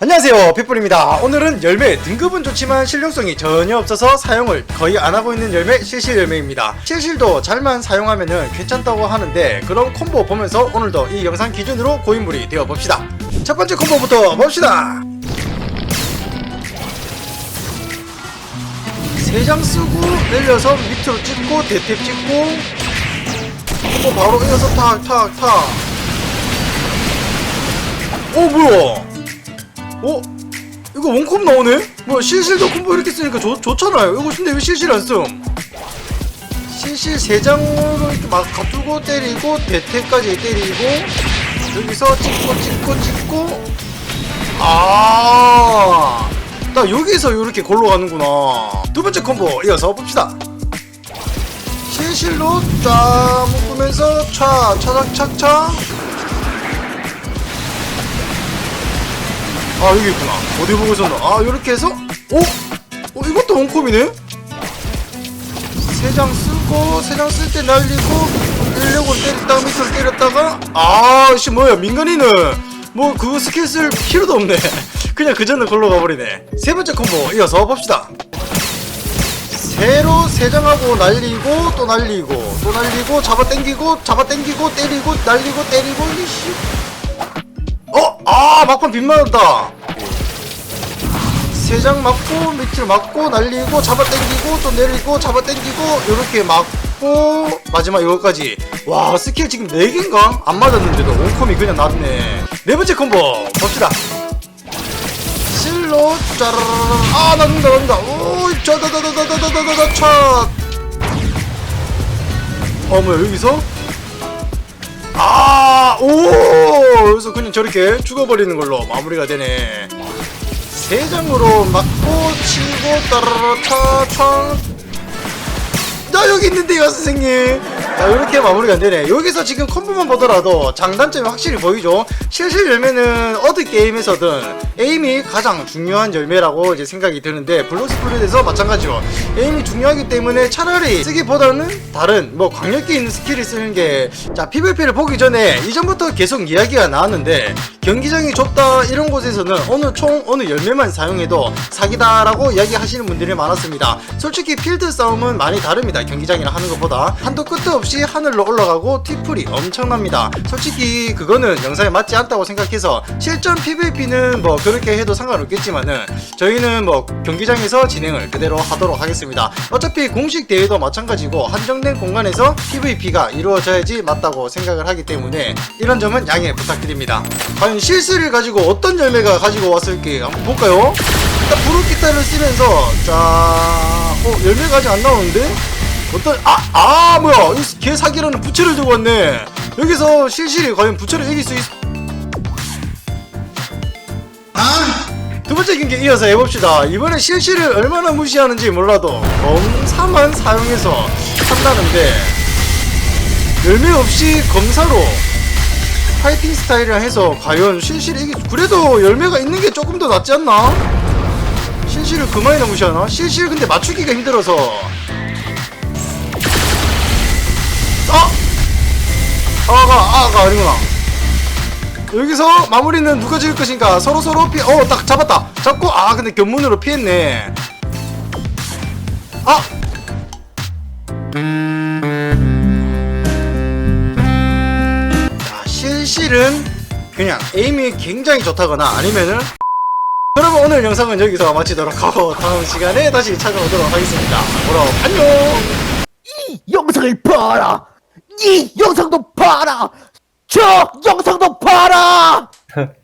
안녕하세요 핏불입니다. 오늘은 열매 등급은 좋지만 실용성이 전혀 없어서 사용을 거의 안 하고 있는 열매 실실 열매입니다. 실실도 잘만 사용하면 괜찮다고 하는데 그런 콤보 보면서 오늘도 이 영상 기준으로 고인물이 되어 봅시다. 첫 번째 콤보부터 봅시다. 세장 쓰고 내려서 밑으로 찍고 대탭 찍고 콤보 바로 이어서 탁탁탁. 오 뭐야 어? 이거 원콤 나오네? 뭐야 실실도 콤보 이렇게 쓰니까 좋, 좋잖아요 이거 근데 왜 실실 안 씀? 실실 3장으로 이렇게 막 가두고 때리고 대퇴까지 때리고 여기서 찍고 찍고 찍고 아, 나 여기서 이렇게 골로 가는구나. 두 번째 콤보 이어서 봅시다. 실실로 쫙 묶으면서 차, 차작, 착차. 아 여기 있구나. 어디 보고 있었나? 아 이렇게 해서? 오? 어 이것도 원콤이네? 세 장 쓰고 세 장 쓸 때 날리고 일력으로 때렸다가 밑으로 때렸다가 아씨 뭐야 민간인은 뭐 그거 스킬 쓸 필요도 없네. 그냥 그 전에 걸로 가버리네. 세 번째 콤보 이어서 봅시다. 새로 세 장하고 날리고 또 날리고 또 날리고 잡아 당기고 잡아 당기고 때리고 날리고 때리고 이씨. 어? 아 막판 빗맞았다 세 장 맞고 밑을 맞고 날리고 잡아당기고 또 내리고 잡아당기고 요렇게 맞고 마지막 이거까지 와 스킬 지금 4개인가? 안 맞았는데도 원컴이 그냥 났네 네 번째 콤보 봅시다 실로 짜라라라 아 나눈다 나눈다 오 짜다다다다다다다다 차 어, 뭐야, 여기서? 아, 오! 그래서 그냥 저렇게 죽어버리는 걸로 마무리가 되네. 세 장으로 맞고, 치고, 따라라, 차, 차. 나 여기 있는데요, 선생님. 자, 이렇게 마무리가 되네. 여기서 지금 콤보만 보더라도 장단점이 확실히 보이죠? 실실 열매는 어느 게임에서든 에임이 가장 중요한 열매라고 이제 생각이 드는데, 블록스플릿에서 마찬가지로 에임이 중요하기 때문에 차라리 쓰기보다는 다른 뭐 광역기 있는 스킬을 쓰는 게, 자, PVP를 보기 전에 이전부터 계속 이야기가 나왔는데, 경기장이 좁다 이런 곳에서는 어느 총, 어느 열매만 사용해도 사기다 라고 이야기하시는 분들이 많았습니다. 솔직히 필드 싸움은 많이 다릅니다. 경기장이랑 하는 것보다. 한도 끝도 없이 하늘로 올라가고 티풀이 엄청납니다. 솔직히 그거는 영상에 맞지 않다고 생각해서 실전 PVP는 뭐 그렇게 해도 상관없겠지만은 저희는 뭐 경기장에서 진행을 그대로 하도록 하겠습니다. 어차피 공식 대회도 마찬가지고 한정된 공간에서 PVP가 이루어져야지 맞다고 생각을 하기 때문에 이런 점은 양해 부탁드립니다. 과연 실수를 가지고 어떤 열매가 가지고 왔을지 한번 볼까요? 일단 브루 기타를 쓰면서 자, 어 열매가 아직 안 나오는데? 어떤 아, 아 뭐야 이 개 사기라는 부채를 들고 왔네 여기서 실실이 과연 부채를 이길 수 있... 두 번째 경기 이어서 해봅시다 이번에 실실을 얼마나 무시하는지 몰라도 검사만 사용해서 한다는데 열매 없이 검사로 파이팅 스타일이라 해서 과연 실실이 이기 그래도 열매가 있는 게 조금 더 낫지 않나? 실실을 그만이나 무시하나? 실실 근데 맞추기가 힘들어서 아가 아가 아니구나. 여기서 마무리는 누가 지을 것인가? 서로 서로 피어딱 잡았다. 잡고 아 근데 견문으로 피했네. 아! 자, 실실은 그냥 에임이 굉장히 좋다거나 아니면은 여러분 오늘 영상은 여기서 마치도록 하고 다음 시간에 다시 찾아오도록 하겠습니다. 그럼 안녕! 이 영상을 봐라! 이 영상도 봐라! 저 영상도 봐라!